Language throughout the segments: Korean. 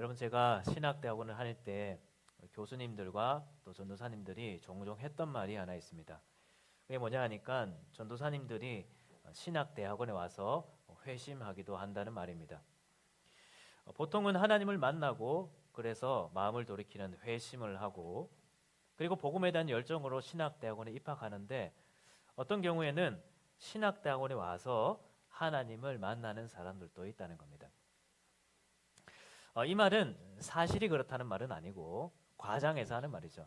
여러분 제가 신학대학원을 다닐 때 교수님들과 또 전도사님들이 종종 했던 말이 하나 있습니다. 그게 뭐냐 하니까 전도사님들이 신학대학원에 와서 회심하기도 한다는 말입니다. 어, 보통은 하나님을 만나고 그래서 마음을 돌이키는 회심을 하고 그리고 복음에 대한 열정으로 신학대학원에 입학하는데 어떤 경우에는 신학대학원에 와서 하나님을 만나는 사람들도 있다는 겁니다. 어, 이 말은 사실이 그렇다는 말은 아니고 과장해서 하는 말이죠.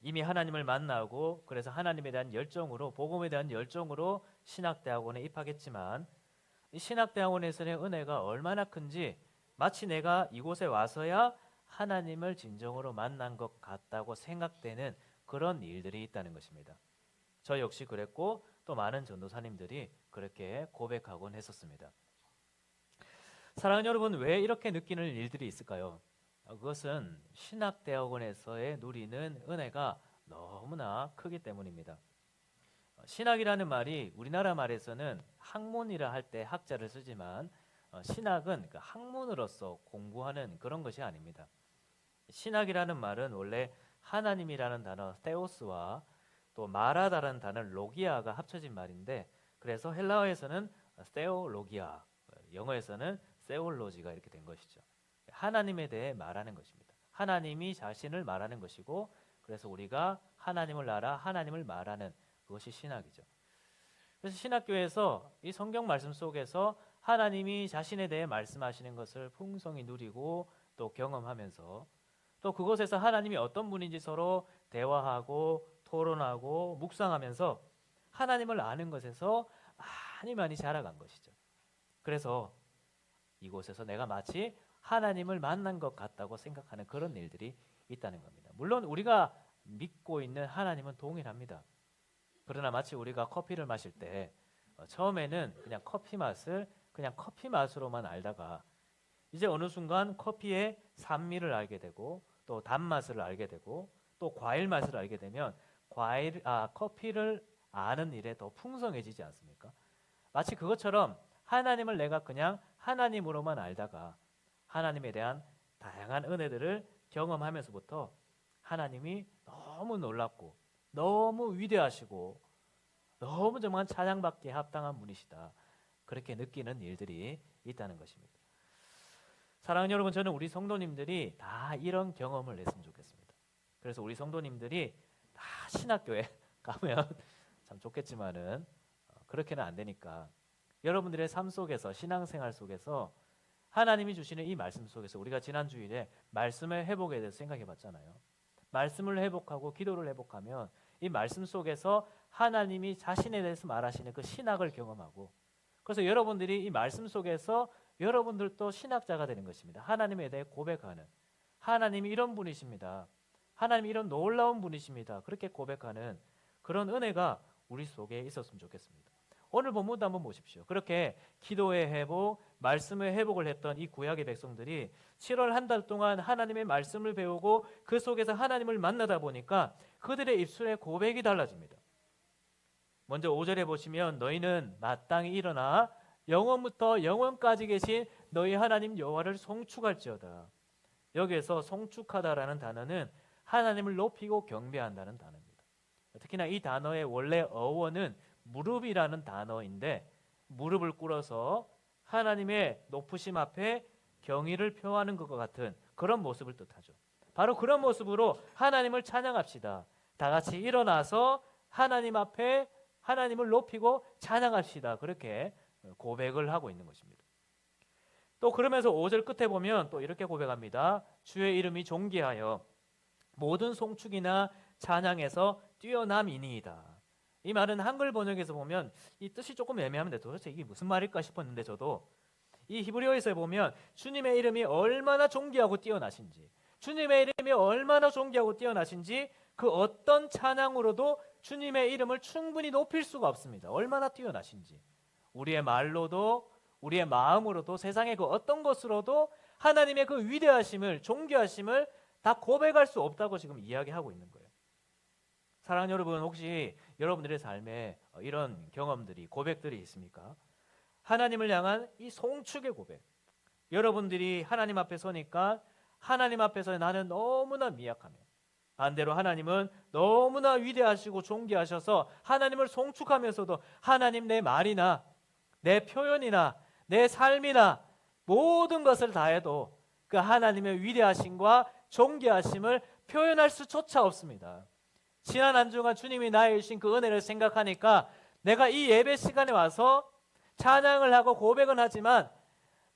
이미 하나님을 만나고 그래서 하나님에 대한 열정으로 복음에 대한 열정으로 신학대학원에 입학했지만 이 신학대학원에서의 은혜가 얼마나 큰지 마치 내가 이곳에 와서야 하나님을 진정으로 만난 것 같다고 생각되는 그런 일들이 있다는 것입니다. 저 역시 그랬고 또 많은 전도사님들이 그렇게 고백하곤 했었습니다. 사랑하는 여러분, 왜 이렇게 느끼는 일들이 있을까요? 어, 그것은 신학대학원에서의 누리는 은혜가 너무나 크기 때문입니다. 어, 신학이라는 말이 우리나라 말에서는 학문이라 할 때 학자를 쓰지만 어, 신학은 그 학문으로서 공부하는 그런 것이 아닙니다. 신학이라는 말은 원래 하나님이라는 단어 테오스와 또 마라다라는 단어 로기아가 합쳐진 말인데 그래서 헬라어에서는 세오로기아, 영어에서는 세올로지가 이렇게 된 것이죠. 하나님에 대해 말하는 것입니다. 하나님이 자신을 말하는 것이고 그래서 우리가 하나님을 알아 하나님을 말하는 그것이 신학이죠. 그래서 신학교에서 이 성경 말씀 속에서 하나님이 자신에 대해 말씀하시는 것을 풍성히 누리고 또 경험하면서 또 그곳에서 하나님이 어떤 분인지 서로 대화하고 토론하고 묵상하면서 하나님을 아는 것에서 많이 많이 자라간 것이죠. 그래서 이곳에서 내가 마치 하나님을 만난 것 같다고 생각하는 그런 일들이 있다는 겁니다. 물론 우리가 믿고 있는 하나님은 동일합니다. 그러나 마치 우리가 커피를 마실 때 어, 처음에는 그냥 커피 맛을 그냥 커피 맛으로만 알다가 이제 어느 순간 커피의 산미를 알게 되고 또 단맛을 알게 되고 또 과일 맛을 알게 되면 과일 아 커피를 아는 일에 더 풍성해지지 않습니까? 마치 그것처럼 하나님을 내가 그냥 하나님으로만 알다가 하나님에 대한 다양한 은혜들을 경험하면서부터 하나님이 너무 놀랍고 너무 위대하시고 너무 정말 찬양받기에 합당한 분이시다. 그렇게 느끼는 일들이 있다는 것입니다. 사랑하는 여러분, 저는 우리 성도님들이 다 이런 경험을 했으면 좋겠습니다. 그래서 우리 성도님들이 다 신학교에 가면 참 좋겠지만은 어, 그렇게는 안 되니까 여러분들의 삶 속에서 신앙생활 속에서 하나님이 주시는 이 말씀 속에서 우리가 지난 주일에 말씀의 회복에 대해서 생각해 봤잖아요. 말씀을 회복하고 기도를 회복하면 이 말씀 속에서 하나님이 자신에 대해서 말하시는 그 신학을 경험하고 그래서 여러분들이 이 말씀 속에서 여러분들도 신학자가 되는 것입니다. 하나님에 대해 고백하는 하나님이 이런 분이십니다. 하나님이 이런 놀라운 분이십니다. 그렇게 고백하는 그런 은혜가 우리 속에 있었으면 좋겠습니다. 오늘 본문도 한번 보십시오. 그렇게 기도의 회복, 말씀의 회복을 했던 이 구약의 백성들이 7월 한 달 동안 하나님의 말씀을 배우고 그 속에서 하나님을 만나다 보니까 그들의 입술의 고백이 달라집니다. 먼저 5절에 보시면 너희는 마땅히 일어나 영원부터 영원까지 계신 너희 하나님 여호와를 송축할지어다. 여기에서 송축하다라는 단어는 하나님을 높이고 경배한다는 단어입니다. 특히나 이 단어의 원래 어원은 무릎이라는 단어인데 무릎을 꿇어서 하나님의 높으심 앞에 경의를 표하는 것과 같은 그런 모습을 뜻하죠. 바로 그런 모습으로 하나님을 찬양합시다. 다 같이 일어나서 하나님 앞에 하나님을 높이고 찬양합시다. 그렇게 고백을 하고 있는 것입니다. 또 그러면서 5절 끝에 보면 또 이렇게 고백합니다. 주의 이름이 존귀하여 모든 송축이나 찬양에서 뛰어남이니이다. 이 말은 한글 번역에서 보면 이 뜻이 조금 애매합니다. 도대체 이게 무슨 말일까 싶었는데 저도 이 히브리어에서 보면 주님의 이름이 얼마나 존귀하고 뛰어나신지 주님의 이름이 얼마나 존귀하고 뛰어나신지 그 어떤 찬양으로도 주님의 이름을 충분히 높일 수가 없습니다. 얼마나 뛰어나신지 우리의 말로도 우리의 마음으로도 세상의 그 어떤 것으로도 하나님의 그 위대하심을 존귀하심을 다 고백할 수 없다고 지금 이야기하고 있는 거예요. 사랑하는 여러분 혹시 여러분들의 삶에 이런 경험들이 고백들이 있습니까? 하나님을 향한 이 송축의 고백. 여러분들이 하나님 앞에 서니까 하나님 앞에서 나는 너무나 미약하며 반대로 하나님은 너무나 위대하시고 존귀하셔서 하나님을 송축하면서도 하나님 내 말이나 내 표현이나 내 삶이나 모든 것을 다해도 그 하나님의 위대하심과 존귀하심을 표현할 수조차 없습니다. 지난 한 주간 주님이 나의 주신 그 은혜를 생각하니까 내가 이 예배 시간에 와서 찬양을 하고 고백은 하지만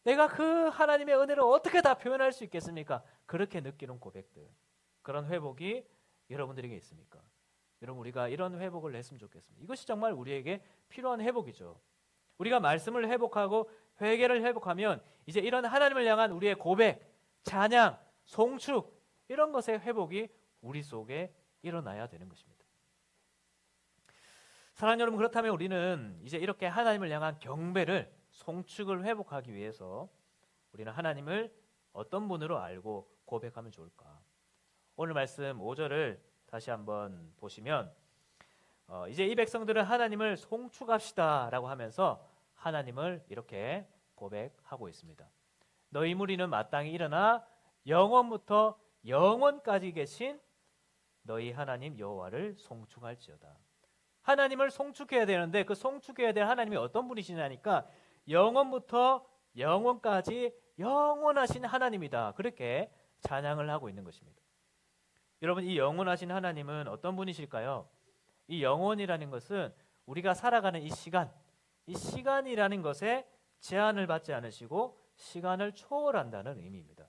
내가 그 하나님의 은혜를 어떻게 다 표현할 수 있겠습니까? 그렇게 느끼는 고백들. 그런 회복이 여러분들에게 있습니까? 여러분 우리가 이런 회복을 했으면 좋겠습니다. 이것이 정말 우리에게 필요한 회복이죠. 우리가 말씀을 회복하고 회개를 회복하면 이제 이런 하나님을 향한 우리의 고백, 찬양, 송축 이런 것의 회복이 우리 속에 일어나야 되는 것입니다. 사랑하는 여러분 그렇다면 우리는 이제 이렇게 하나님을 향한 경배를 송축을 회복하기 위해서 우리는 하나님을 어떤 분으로 알고 고백하면 좋을까? 오늘 말씀 5절을 다시 한번 보시면 어, 이제 이 백성들은 하나님을 송축합시다라고 하면서 하나님을 이렇게 고백하고 있습니다. 너희 무리는 마땅히 일어나 영원부터 영원까지 계신 너희 하나님 여호와를 송축할지어다. 하나님을 송축해야 되는데 그 송축해야 될 하나님이 어떤 분이시냐니까 영원부터 영원까지 영원하신 하나님이다. 그렇게 찬양을 하고 있는 것입니다. 여러분 이 영원하신 하나님은 어떤 분이실까요? 이 영원이라는 것은 우리가 살아가는 이 시간, 이 시간이라는 것에 제한을 받지 않으시고 시간을 초월한다는 의미입니다.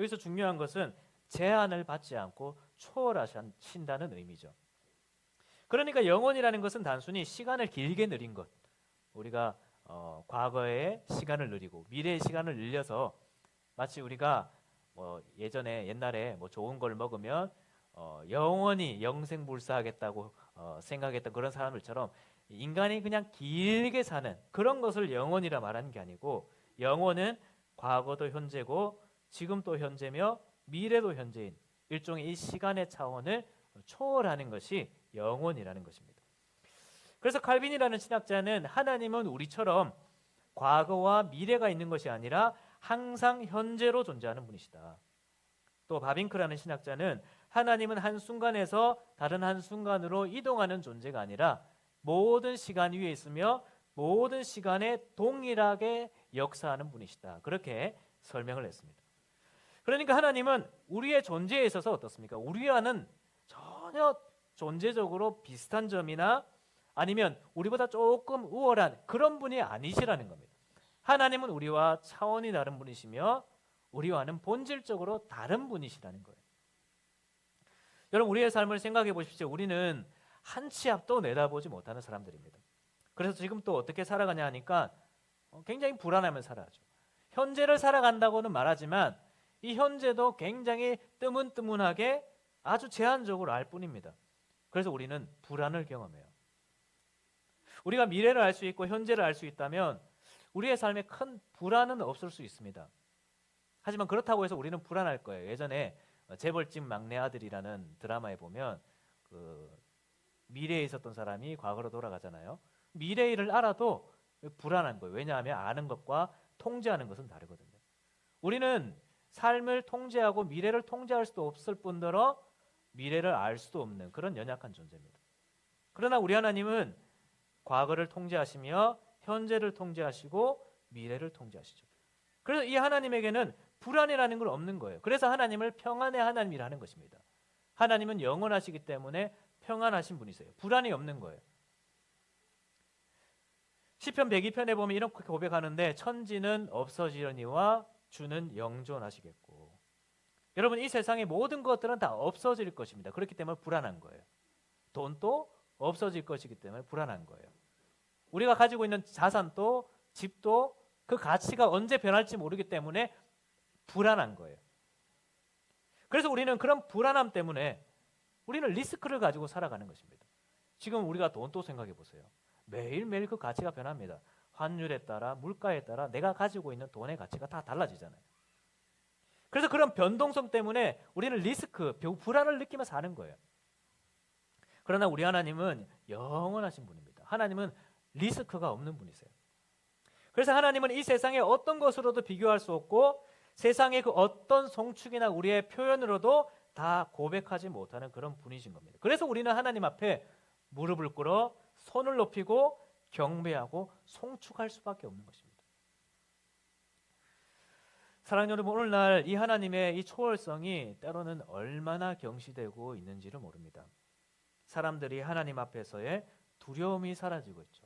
여기서 중요한 것은 제한을 받지 않고 초월하신다는 의미죠. 그러니까 영원이라는 것은 단순히 시간을 길게 느린 것. 우리가 어, 과거의 시간을 누리고 미래의 시간을 늘려서 마치 우리가 뭐 예전에 옛날에 뭐 좋은 걸 먹으면 어, 영원히 영생불사하겠다고 어, 생각했던 그런 사람들처럼 인간이 그냥 길게 사는 그런 것을 영원이라 말하는 게 아니고 영원은 과거도 현재고 지금도 현재며 미래도 현재인 일종의 이 시간의 차원을 초월하는 것이 영원이라는 것입니다. 그래서 칼빈이라는 신학자는 하나님은 우리처럼 과거와 미래가 있는 것이 아니라 항상 현재로 존재하는 분이시다. 또 바빙크라는 신학자는 하나님은 한 순간에서 다른 한 순간으로 이동하는 존재가 아니라 모든 시간 위에 있으며 모든 시간에 동일하게 역사하는 분이시다. 그렇게 설명을 했습니다. 그러니까 하나님은 우리의 존재에 있어서 어떻습니까? 우리와는 전혀 존재적으로 비슷한 점이나 아니면 우리보다 조금 우월한 그런 분이 아니시라는 겁니다. 하나님은 우리와 차원이 다른 분이시며 우리와는 본질적으로 다른 분이시라는 거예요. 여러분 우리의 삶을 생각해 보십시오. 우리는 한 치 앞도 내다보지 못하는 사람들입니다. 그래서 지금 또 어떻게 살아가냐 하니까 어, 굉장히 불안하면 살아죠. 현재를 살아간다고는 말하지만 이 현재도 굉장히 뜨문뜨문하게 아주 제한적으로 알 뿐입니다. 그래서 우리는 불안을 경험해요. 우리가 미래를 알 수 있고 현재를 알 수 있다면 우리의 삶에 큰 불안은 없을 수 있습니다. 하지만 그렇다고 해서 우리는 불안할 거예요. 예전에 재벌집 막내 아들이라는 드라마에 보면 그 미래에 있었던 사람이 과거로 돌아가잖아요. 미래를 알아도 불안한 거예요. 왜냐하면 아는 것과 통제하는 것은 다르거든요. 우리는 삶을 통제하고 미래를 통제할 수도 없을 뿐더러 미래를 알 수도 없는 그런 연약한 존재입니다. 그러나 우리 하나님은 과거를 통제하시며 현재를 통제하시고 미래를 통제하시죠. 그래서 이 하나님에게는 불안이라는 건 없는 거예요. 그래서 하나님을 평안의 하나님이라는 것입니다. 하나님은 영원하시기 때문에 평안하신 분이세요. 불안이 없는 거예요. 시편 102편에 보면 이렇게 고백하는데 천지는 없어지려니와 주는 영존하시겠고 여러분 이 세상의 모든 것들은 다 없어질 것입니다. 그렇기 때문에 불안한 거예요. 돈도 없어질 것이기 때문에 불안한 거예요. 우리가 가지고 있는 자산도 집도 그 가치가 언제 변할지 모르기 때문에 불안한 거예요. 그래서 우리는 그런 불안함 때문에 우리는 리스크를 가지고 살아가는 것입니다. 지금 우리가 돈도 생각해 보세요. 매일매일 그 가치가 변합니다. 환율에 따라 물가에 따라 내가 가지고 있는 돈의 가치가 다 달라지잖아요. 그래서 그런 변동성 때문에 우리는 리스크, 불안을 느끼며 사는 거예요. 그러나 우리 하나님은 영원하신 분입니다. 하나님은 리스크가 없는 분이세요. 그래서 하나님은 이 세상의 어떤 것으로도 비교할 수 없고 세상의 그 어떤 송축이나 우리의 표현으로도 다 고백하지 못하는 그런 분이신 겁니다. 그래서 우리는 하나님 앞에 무릎을 꿇어 손을 높이고 경배하고 송축할 수밖에 없는 것입니다. 사랑하는 여러분, 오늘날 이 하나님의 이 초월성이 때로는 얼마나 경시되고 있는지를 모릅니다. 사람들이 하나님 앞에서의 두려움이 사라지고 있죠.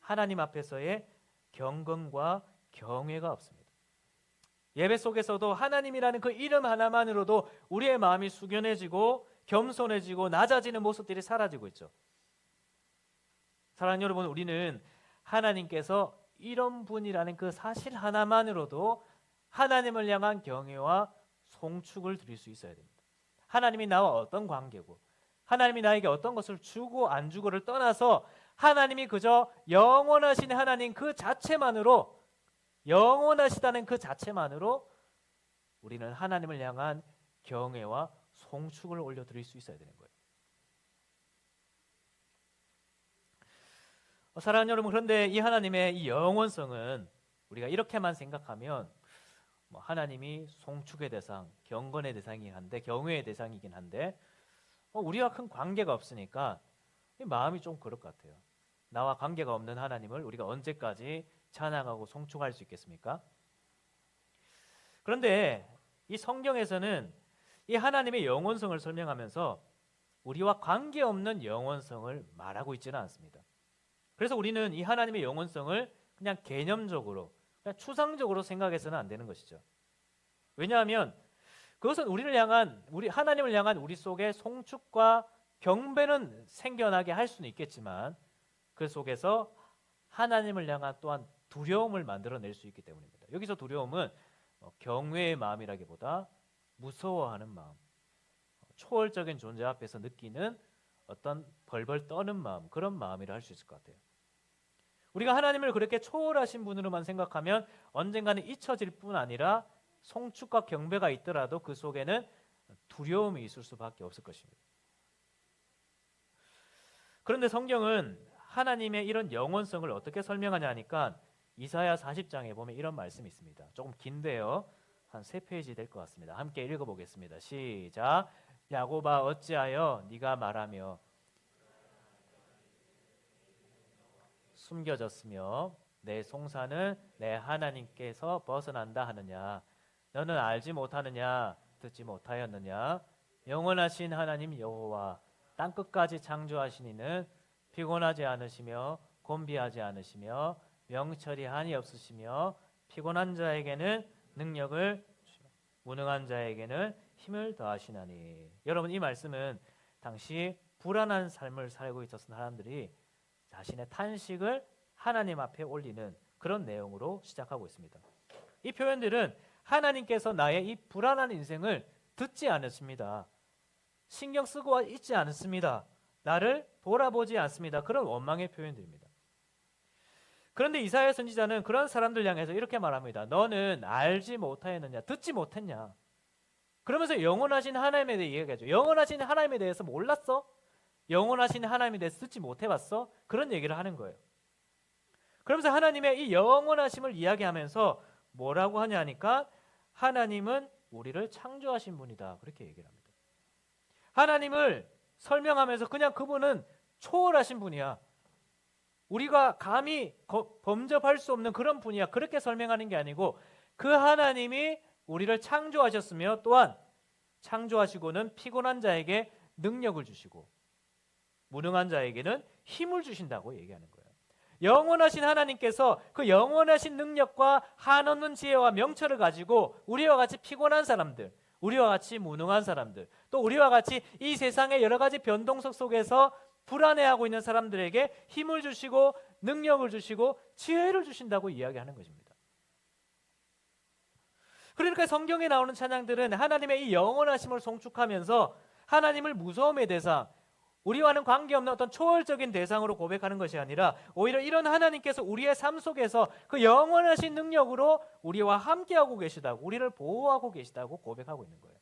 하나님 앞에서의 경건과 경외가 없습니다. 예배 속에서도 하나님이라는 그 이름 하나만으로도 우리의 마음이 숙연해지고 겸손해지고 낮아지는 모습들이 사라지고 있죠. 사랑하는 여러분, 우리는 하나님께서 이런 분이라는 그 사실 하나만으로도 하나님을 향한 경외와 송축을 드릴 수 있어야 됩니다. 하나님이 나와 어떤 관계고 하나님이 나에게 어떤 것을 주고 안 주고를 떠나서 하나님이 그저 영원하신 하나님 그 자체만으로 영원하시다는 그 자체만으로 우리는 하나님을 향한 경외와 송축을 올려드릴 수 있어야 되는 거예요. 사랑하는 여러분 그런데 이 하나님의 이 영원성은 우리가 이렇게만 생각하면 뭐 하나님이 송축의 대상, 경건의 대상이긴 한데 경외의 대상이긴 한데 어, 우리와 큰 관계가 없으니까 마음이 좀 그럴 것 같아요. 나와 관계가 없는 하나님을 우리가 언제까지 찬양하고 송축할 수 있겠습니까? 그런데 이 성경에서는 이 하나님의 영원성을 설명하면서 우리와 관계없는 영원성을 말하고 있지는 않습니다. 그래서 우리는 이 하나님의 영원성을 그냥 개념적으로 그냥 추상적으로 생각해서는 안 되는 것이죠. 왜냐하면 그것은 우리를 향한 우리 하나님을 향한 우리 속에 송축과 경배는 생겨나게 할 수는 있겠지만 그 속에서 하나님을 향한 또한 두려움을 만들어낼 수 있기 때문입니다. 여기서 두려움은 어, 경외의 마음이라기보다 무서워하는 마음, 초월적인 존재 앞에서 느끼는 어떤 벌벌 떠는 마음 그런 마음이라 할 수 있을 것 같아요. 우리가 하나님을 그렇게 초월하신 분으로만 생각하면 언젠가는 잊혀질 뿐 아니라 송축과 경배가 있더라도 그 속에는 두려움이 있을 수밖에 없을 것입니다. 그런데 성경은 하나님의 이런 영원성을 어떻게 설명하냐 하니까 이사야 40장에 보면 이런 말씀이 있습니다. 조금 긴데요. 한 세 페이지 될 것 같습니다. 함께 읽어 보겠습니다. 시작. 야고바 어찌하여 네가 말하며 숨겨졌으며 내 송사는 내 하나님께서 벗어난다 하느냐? 너는 알지 못하느냐? 듣지 못하였느냐? 영원하신 하나님 여호와 땅 끝까지 창조하신 이는 피곤하지 않으시며 곤비하지 않으시며 명철이 한이 없으시며 피곤한 자에게는 능력을 무능한 자에게는 힘을 더하시나니. 여러분 이 말씀은 당시 불안한 삶을 살고 있었던 사람들이 자신의 탄식을 하나님 앞에 올리는 그런 내용으로 시작하고 있습니다. 이 표현들은 하나님께서 나의 이 불안한 인생을 듣지 않으십니다. 신경 쓰고 있지 않습니다. 나를 돌아보지 않습니다. 그런 원망의 표현들입니다. 그런데 이사야 선지자는 그런 사람들 향해서 이렇게 말합니다. 너는 알지 못하였느냐? 듣지 못했냐? 그러면서 영원하신 하나님에 대해 이야기하죠. 영원하신 하나님에 대해서 몰랐어? 영원하신 하나님에 대해서 듣지 못해봤어? 그런 얘기를 하는 거예요. 그러면서 하나님의 이 영원하심을 이야기하면서 뭐라고 하냐 하니까 하나님은 우리를 창조하신 분이다. 그렇게 얘기를 합니다. 하나님을 설명하면서 그냥 그분은 초월하신 분이야. 우리가 감히 범접할 수 없는 그런 분이야. 그렇게 설명하는 게 아니고 그 하나님이 우리를 창조하셨으며 또한 창조하시고는 피곤한 자에게 능력을 주시고 무능한 자에게는 힘을 주신다고 얘기하는 거예요. 영원하신 하나님께서 그 영원하신 능력과 한없는 지혜와 명철을 가지고 우리와 같이 피곤한 사람들, 우리와 같이 무능한 사람들, 또 우리와 같이 이 세상의 여러 가지 변동석 속에서 불안해하고 있는 사람들에게 힘을 주시고 능력을 주시고 지혜를 주신다고 이야기하는 것입니다. 그러니까 성경에 나오는 찬양들은 하나님의 이 영원하심을 송축하면서 하나님을 무서움의 대상, 우리와는 관계없는 어떤 초월적인 대상으로 고백하는 것이 아니라 오히려 이런 하나님께서 우리의 삶 속에서 그 영원하신 능력으로 우리와 함께하고 계시다고 우리를 보호하고 계시다고 고백하고 있는 거예요.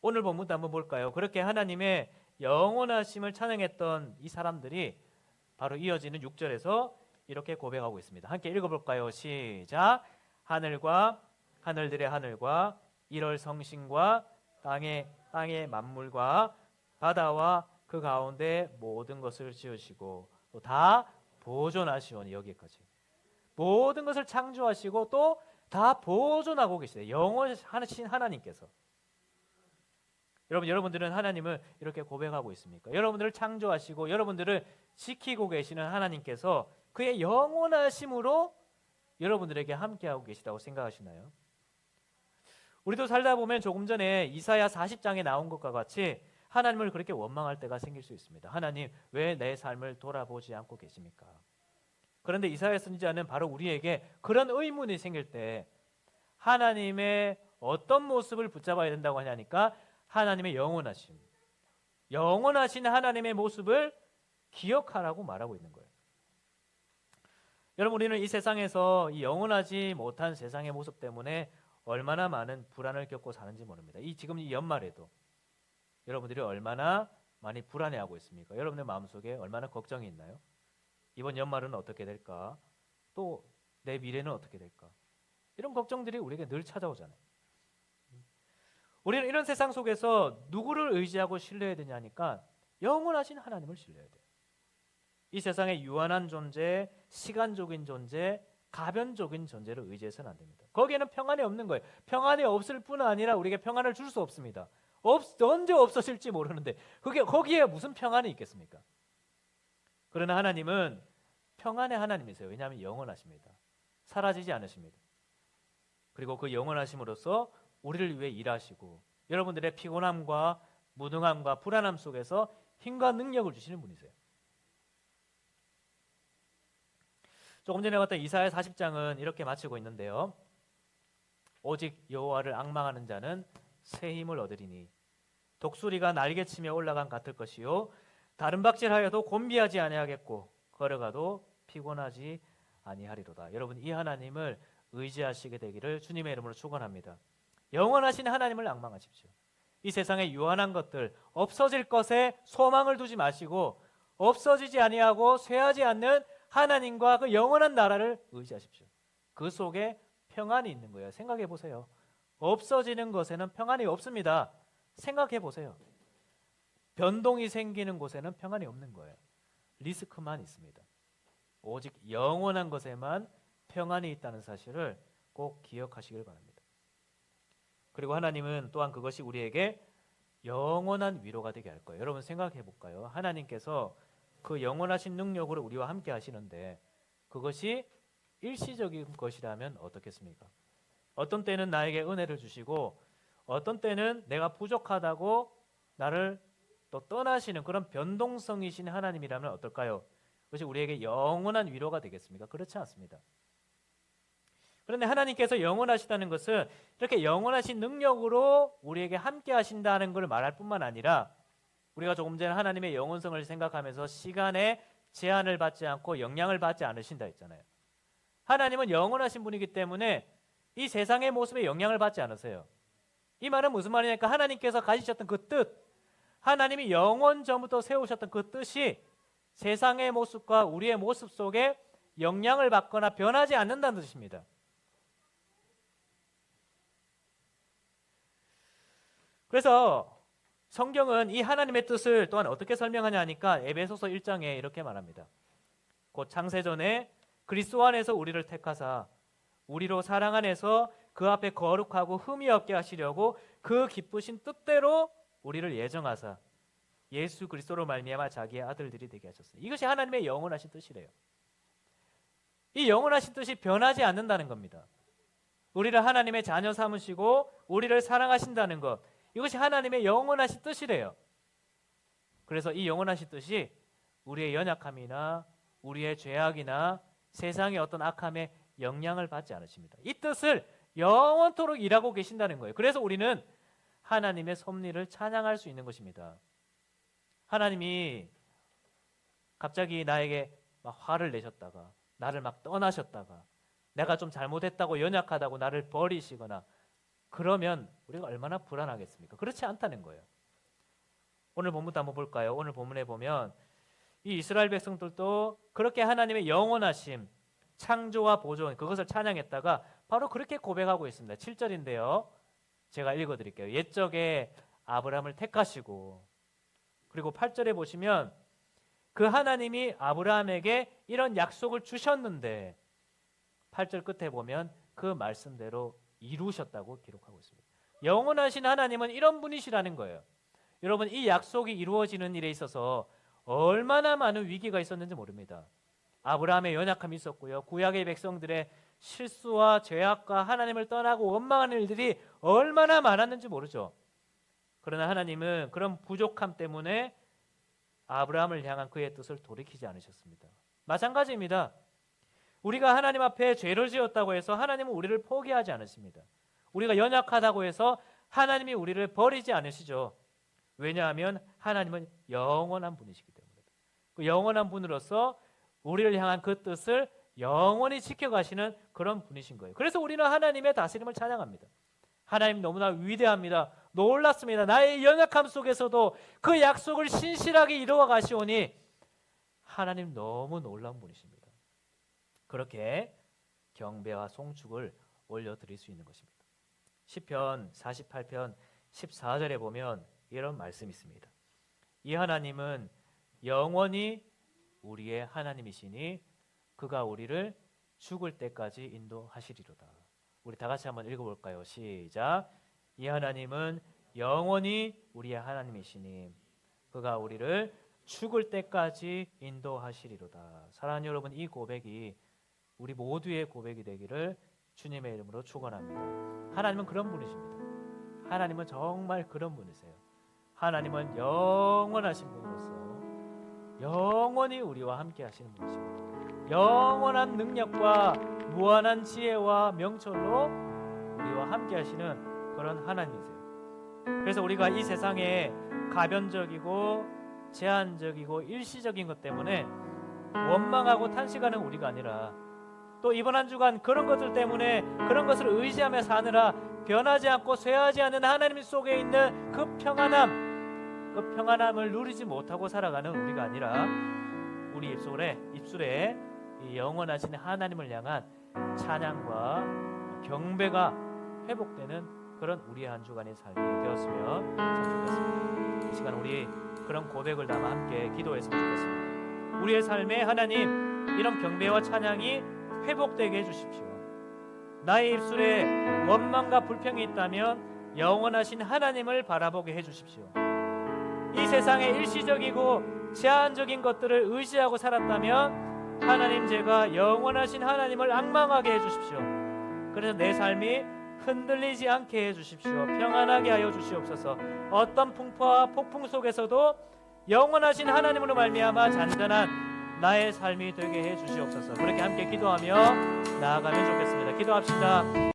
오늘 본문도 한번 볼까요? 그렇게 하나님의 영원하심을 찬양했던 이 사람들이 바로 이어지는 6절에서 이렇게 고백하고 있습니다. 함께 읽어볼까요? 시작. 하늘과 하늘들의 하늘과 일월 성신과 땅의 땅의 만물과 바다와 그 가운데 모든 것을 지으시고 또 다 보존하시오니 여기까지 모든 것을 창조하시고 또 다 보존하고 계시대 영원하신 하나님께서 여러분 여러분들은 하나님을 이렇게 고백하고 있습니까? 여러분들을 창조하시고 여러분들을 지키고 계시는 하나님께서 그의 영원하심으로 여러분들에게 함께하고 계시다고 생각하시나요? 우리도 살다 보면 조금 전에 이사야 40장에 나온 것과 같이 하나님을 그렇게 원망할 때가 생길 수 있습니다. 하나님 왜 내 삶을 돌아보지 않고 계십니까? 그런데 이사야 선지자는 바로 우리에게 그런 의문이 생길 때 하나님의 어떤 모습을 붙잡아야 된다고 하냐니까 하나님의 영원하심, 영원하신 하나님의 모습을 기억하라고 말하고 있는 거예요. 여러분 우리는 이 세상에서 이 영원하지 못한 세상의 모습 때문에 얼마나 많은 불안을 겪고 사는지 모릅니다. 이 지금 이 연말에도 여러분들이 얼마나 많이 불안해하고 있습니까? 여러분의 마음속에 얼마나 걱정이 있나요? 이번 연말은 어떻게 될까? 또 내 미래는 어떻게 될까? 이런 걱정들이 우리에게 늘 찾아오잖아요. 우리는 이런 세상 속에서 누구를 의지하고 신뢰해야 되냐니까 영원하신 하나님을 신뢰해야 돼요. 이 세상의 유한한 존재, 시간적인 존재, 가변적인 존재를 의지해서는 안 됩니다. 거기에는 평안이 없는 거예요. 평안이 없을 뿐 아니라 우리에게 평안을 줄 수 없습니다. 없, 언제 없어질지 모르는데 그게 거기에 무슨 평안이 있겠습니까? 그러나 하나님은 평안의 하나님이세요. 왜냐하면 영원하십니다. 사라지지 않으십니다. 그리고 그 영원하심으로써 우리를 위해 일하시고 여러분들의 피곤함과 무능함과 불안함 속에서 힘과 능력을 주시는 분이세요. 조금 전에 봤던 이사야 40장은 이렇게 마치고 있는데요. 오직 여호와를 악망하는 자는 새 힘을 얻으리니 독수리가 날개치며 올라간 같을 것이요 다른 박질하여도 곤비하지 아니하겠고 걸어가도 피곤하지 아니하리로다. 여러분 이 하나님을 의지하시게 되기를 주님의 이름으로 축원합니다. 영원하신 하나님을 앙망하십시오. 이 세상의 유한한 것들 없어질 것에 소망을 두지 마시고 없어지지 아니하고 쇠하지 않는 하나님과 그 영원한 나라를 의지하십시오. 그 속에 평안이 있는 거예요. 생각해 보세요. 없어지는 것에는 평안이 없습니다. 생각해 보세요. 변동이 생기는 곳에는 평안이 없는 거예요. 리스크만 있습니다. 오직 영원한 것에만 평안이 있다는 사실을 꼭 기억하시길 바랍니다. 그리고 하나님은 또한 그것이 우리에게 영원한 위로가 되게 할 거예요. 여러분 생각해 볼까요? 하나님께서 그 영원하신 능력으로 우리와 함께 하시는데 그것이 일시적인 것이라면 어떻겠습니까? 어떤 때는 나에게 은혜를 주시고 어떤 때는 내가 부족하다고 나를 또 떠나시는 그런 변동성이신 하나님이라면 어떨까요? 그것이 우리에게 영원한 위로가 되겠습니까? 그렇지 않습니다. 그런데 하나님께서 영원하시다는 것은 이렇게 영원하신 능력으로 우리에게 함께 하신다는 걸 말할 뿐만 아니라 우리가 조금 전에 하나님의 영원성을 생각하면서 시간에 제한을 받지 않고 영향을 받지 않으신다 했잖아요. 하나님은 영원하신 분이기 때문에 이 세상의 모습에 영향을 받지 않으세요. 이 말은 무슨 말이냐니까 하나님께서 가지셨던 그 뜻, 하나님이 영원 전부터 세우셨던 그 뜻이 세상의 모습과 우리의 모습 속에 영향을 받거나 변하지 않는다는 뜻입니다. 그래서 성경은 이 하나님의 뜻을 또한 어떻게 설명하냐 하니까 에베소서 1장에 이렇게 말합니다. 곧 창세전에 그리스도 안에서 우리를 택하사 우리로 사랑 안에서 그 앞에 거룩하고 흠이 없게 하시려고 그 기쁘신 뜻대로 우리를 예정하사 예수 그리스도로 말미암아 자기의 아들들이 되게 하셨습니다. 이것이 하나님의 영원하신 뜻이래요. 이 영원하신 뜻이 변하지 않는다는 겁니다. 우리를 하나님의 자녀 삼으시고 우리를 사랑하신다는 것. 이것이 하나님의 영원하신 뜻이래요. 그래서 이 영원하신 뜻이 우리의 연약함이나 우리의 죄악이나 세상의 어떤 악함에 영향을 받지 않으십니다. 이 뜻을 영원토록 일하고 계신다는 거예요. 그래서 우리는 하나님의 섭리를 찬양할 수 있는 것입니다. 하나님이 갑자기 나에게 막 화를 내셨다가 나를 막 떠나셨다가 내가 좀 잘못했다고 연약하다고 나를 버리시거나 그러면 우리가 얼마나 불안하겠습니까? 그렇지 않다는 거예요. 오늘 본문도 한번 볼까요? 오늘 본문에 보면 이 이스라엘 백성들도 그렇게 하나님의 영원하심, 창조와 보존 그것을 찬양했다가 바로 그렇게 고백하고 있습니다. 7절인데요. 제가 읽어 드릴게요. 옛적에 아브라함을 택하시고 그리고 8절에 보시면 그 하나님이 아브라함에게 이런 약속을 주셨는데 8절 끝에 보면 그 말씀대로 이루셨다고 기록하고 있습니다. 영원하신 하나님은 이런 분이시라는 거예요. 여러분 이 약속이 이루어지는 일에 있어서 얼마나 많은 위기가 있었는지 모릅니다. 아브라함의 연약함이 있었고요. 구약의 백성들의 실수와 죄악과 하나님을 떠나고 원망하는 일들이 얼마나 많았는지 모르죠. 그러나 하나님은 그런 부족함 때문에 아브라함을 향한 그의 뜻을 돌이키지 않으셨습니다. 마찬가지입니다. 우리가 하나님 앞에 죄를 지었다고 해서 하나님은 우리를 포기하지 않으십니다. 우리가 연약하다고 해서 하나님이 우리를 버리지 않으시죠. 왜냐하면 하나님은 영원한 분이시기 때문입니다. 그 영원한 분으로서 우리를 향한 그 뜻을 영원히 지켜가시는 그런 분이신 거예요. 그래서 우리는 하나님의 다스림을 찬양합니다. 하나님 너무나 위대합니다. 놀랐습니다. 나의 연약함 속에서도 그 약속을 신실하게 이루어 가시오니 하나님 너무 놀라운 분이십니다. 그렇게 경배와 송축을 올려 드릴 수 있는 것입니다. 시편 48편 14절에 보면 이런 말씀이 있습니다. 이 하나님은 영원히 우리의 하나님이시니 그가 우리를 죽을 때까지 인도하시리로다. 우리 다 같이 한번 읽어 볼까요? 시작. 이 하나님은 영원히 우리의 하나님이시니 그가 우리를 죽을 때까지 인도하시리로다. 사랑하는 여러분, 이 고백이 우리 모두의 고백이 되기를 주님의 이름으로 축원합니다. 하나님은 그런 분이십니다. 하나님은 정말 그런 분이세요. 하나님은 영원하신 분으로서 영원히 우리와 함께 하시는 분이십니다. 영원한 능력과 무한한 지혜와 명철로 우리와 함께 하시는 그런 하나님이세요. 그래서 우리가 이 세상에 가변적이고 제한적이고 일시적인 것 때문에 원망하고 탄식하는 우리가 아니라 또 이번 한 주간 그런 것들 때문에 그런 것을 의지하며 사느라 변하지 않고 쇠하지 않는 하나님 속에 있는 그 평안함, 그 평안함을 누리지 못하고 살아가는 우리가 아니라 우리 입술에 입술에 이 영원하신 하나님을 향한 찬양과 경배가 회복되는 그런 우리의 한 주간의 삶이 되었으면 참 좋겠습니다. 이 시간 우리 그런 고백을 담아 함께 기도했으면 좋겠습니다. 우리의 삶에 하나님 이런 경배와 찬양이 회복되게 해주십시오. 나의 입술에 원망과 불평이 있다면 영원하신 하나님을 바라보게 해주십시오. 이 세상에 일시적이고 제한적인 것들을 의지하고 살았다면 하나님 제가 영원하신 하나님을 악망하게 해주십시오. 그래서 내 삶이 흔들리지 않게 해주십시오. 평안하게 하여 주시옵소서. 어떤 풍파와 폭풍 속에서도 영원하신 하나님으로 말미암아 잔잔한 나의 삶이 되게 해 주시옵소서. 그렇게 함께 기도하며 나아가면 좋겠습니다. 기도합시다.